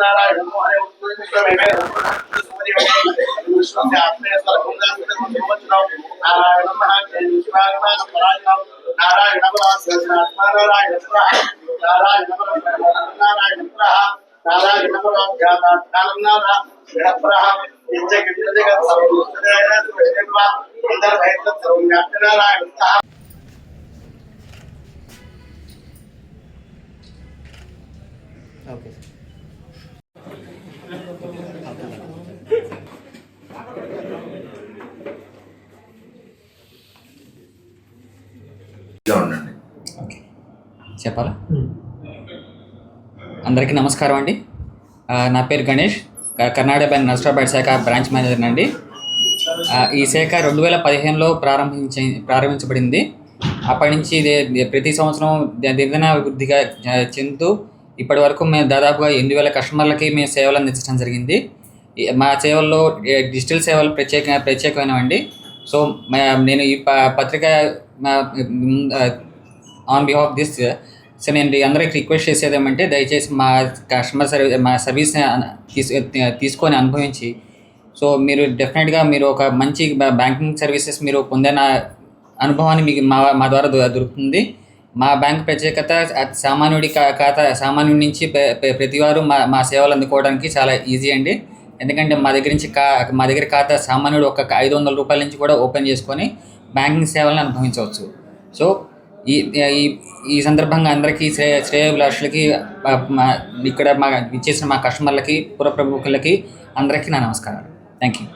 Narayana okay sir. ఉండండి. చెప్పాలా? అందరికీ నమస్కారం అండి. నా పేరు గణేష్. కర్ణాటక బ్యాంక్ నష్టపేట శాఖ బ్రాంచ్ మేనేజర్ అండి. ఈ శాఖ రెండు వేల పదిహేనులో ప్రారంభించి ప్రారంభించబడింది. అప్పటి నుంచి ప్రతి సంవత్సరం దినదిన చెందుతూ ఇప్పటి వరకు మేము దాదాపుగా ఎనిమిది వేల కస్టమర్లకి మేము సేవలు అందించడం జరిగింది. మా సేవల్లో డిజిటల్ సేవలు ప్రత్యేక ప్రత్యేకమైనవండి. సో నేను ఈ ప- పత్రిక ఆన్ బిహాఫ్ దిస్ సో నేను అందరికి రిక్వెస్ట్ చేసేది ఏమంటే దయచేసి మా కస్టమర్ సర్వీస్ మా సర్వీస్ని తీసుకొని అనుభవించి. సో మీరు డెఫినెట్గా మీరు ఒక మంచి బ్యాంకింగ్ సర్వీసెస్ మీరు పొందిన అనుభవాన్ని మీకు మా మా ద్వారా దొ- దొరుకుతుంది. మా బ్యాంక్ ప్రత్యేకత సామాన్యుడి కా- ఖాతా సామాన్యుడి నుంచి ప్రతివారు మా మా సేవలు అందుకోవడానికి చాలా ఈజీ అండి. ఎందుకంటే మా దగ్గర నుంచి కా మా దగ్గర ఖాతా సామాన్యుడు ఒక ఐదు వందల రూపాయల నుంచి కూడా ఓపెన్ చేసుకొని బ్యాంకింగ్ సేవలను అనుభవించవచ్చు. సో ఈ ఈ ఈ సందర్భంగా అందరికీ శ్రేయ శ్రేయభిలాషులకి మా ఇక్కడ మా ఇచ్చేసిన మా కస్టమర్లకి పుర ప్రముఖులకి అందరికీ నా నమస్కారాలు. Thank you